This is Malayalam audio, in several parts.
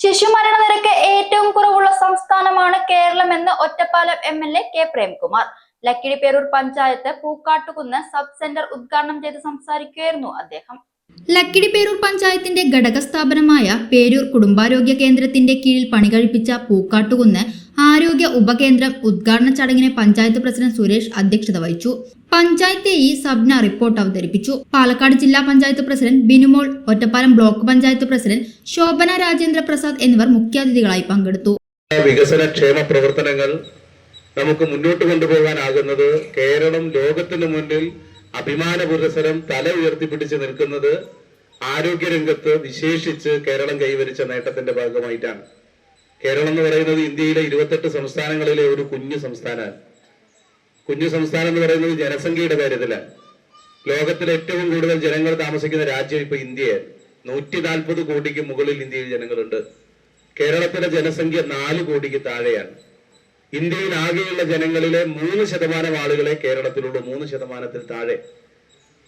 ശിശുമരണ നിരക്ക് ഏറ്റവും കുറവുള്ള സംസ്ഥാനമാണ് കേരളം എന്ന് Ottapalam M L A K Premkumar. Lakkidi Perur panchayat Pookkattukunnu sub centre ഉദ്ഘാടനം ചെയ്ത് സംസാരിക്കുകയായിരുന്നു അദ്ദേഹം. ലക്കിടി പേരൂർ പഞ്ചായത്തിന്റെ ഘടക സ്ഥാപനമായ പേരൂർ കുടുംബാരോഗ്യ കേന്ദ്രത്തിന്റെ കീഴിൽ പണികഴിപ്പിച്ച പൂക്കാട്ടുകുന്ന് ആരോഗ്യ ഉപകേന്ദ്രം ഉദ്ഘാടന ചടങ്ങിന് പഞ്ചായത്ത് പ്രസിഡന്റ് സുരേഷ് അധ്യക്ഷത വഹിച്ചു. പഞ്ചായത്ത് ഈ സബ്ന റിപ്പോർട്ട് അവതരിപ്പിച്ചു. പാലക്കാട് ജില്ലാ panchayat president Binumol Ottapalam block panchayat president Shobhana Rajendra Prasad എന്നിവർ മുഖ്യാതിഥികളായി പങ്കെടുത്തു. വികസന ക്ഷേമ പ്രവർത്തനങ്ങൾ നമുക്ക് മുന്നോട്ട് കൊണ്ടുപോകാനാകുന്നത് കേരളം ലോകത്തിന് മുന്നിൽ അഭിമാന പുരസരം തല ഉയർത്തിപ്പിടിച്ച് നിൽക്കുന്നത് ആരോഗ്യരംഗത്ത് വിശേഷിച്ച് കേരളം കൈവരിച്ച നേട്ടത്തിന്റെ ഭാഗമായിട്ടാണ്. കേരളം എന്ന് പറയുന്നത് ഇന്ത്യയിലെ ഇരുപത്തെട്ട് സംസ്ഥാനങ്ങളിലെ ഒരു കുഞ്ഞു സംസ്ഥാനമാണ്. കുഞ്ഞു സംസ്ഥാനം എന്ന് പറയുന്നത് ജനസംഖ്യയുടെ കാര്യത്തിലാണ്. ലോകത്തിലെ ഏറ്റവും കൂടുതൽ ജനങ്ങൾ താമസിക്കുന്ന രാജ്യം ഇപ്പൊ ഇന്ത്യയാണ്. നൂറ്റി നാൽപ്പത് കോടിക്ക് മുകളിൽ ഇന്ത്യയിൽ ജനങ്ങളുണ്ട്. കേരളത്തിലെ ജനസംഖ്യ നാല് കോടിക്ക് താഴെയാണ്. ഇന്ത്യയിൽ ആകെയുള്ള ജനങ്ങളിലെ മൂന്ന് ശതമാനം ആളുകളെ കേരളത്തിലുള്ളൂ. മൂന്ന് ശതമാനത്തിൽ താഴെ.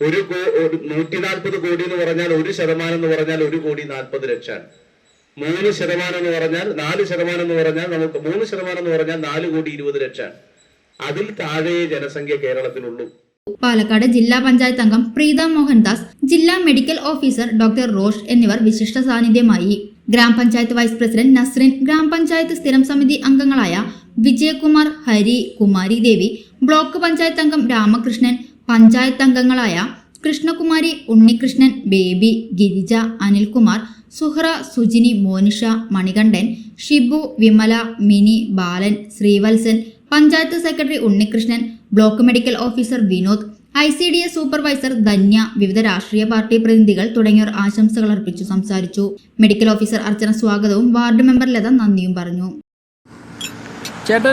ഒരു നൂറ്റി നാൽപ്പത് കോടി എന്ന് പറഞ്ഞാൽ ഒരു ശതമാനം എന്ന് പറഞ്ഞാൽ ഒരു കോടി നാൽപ്പത് ലക്ഷമാണ്. മൂന്ന് ശതമാനം എന്ന് പറഞ്ഞാൽ നാല് ശതമാനം എന്ന് പറഞ്ഞാൽ നമുക്ക് മൂന്ന് ശതമാനം എന്ന് പറഞ്ഞാൽ നാല് കോടി ഇരുപത് ലക്ഷമാണ്. അതിൽ താഴെ ജനസംഖ്യ കേരളത്തിലുള്ളൂ. പാലക്കാട് ജില്ലാ പഞ്ചായത്ത് അംഗം പ്രീത മോഹൻദാസ് ജില്ലാ മെഡിക്കൽ ഓഫീസർ ഡോക്ടർ റോഷ് എന്നിവർ വിശിഷ്ട സാന്നിധ്യമായി. ഗ്രാമപഞ്ചായത്ത് വൈസ് പ്രസിഡന്റ് നസ്രിൻ ഗ്രാമപഞ്ചായത്ത് സ്ഥിരം സമിതി അംഗങ്ങളായ വിജയകുമാർ ഹരി കുമാരി ദേവി ബ്ലോക്ക് പഞ്ചായത്ത് അംഗം രാമകൃഷ്ണൻ പഞ്ചായത്ത് അംഗങ്ങളായ Krishnakumari Unnikrishnan Baby Girija Anilkumar Suhra Sujini Monisha Manikandan Shibu Vimala Mini Balan Sreevalsan panchayat secretary Unnikrishnan block medical officer Vinod I C D S supervisor Dhanya വിവിധ രാഷ്ട്രീയ പാർട്ടി പ്രതിനിധികൾ തുടങ്ങിയവർ ആശംസകൾ അർപ്പിച്ചു സംസാരിച്ചു. മെഡിക്കൽ ഓഫീസർ അർച്ചന സ്വാഗതവും വാർഡ് മെമ്പർ ലത നന്ദിയും പറഞ്ഞു. ചേട്ടാ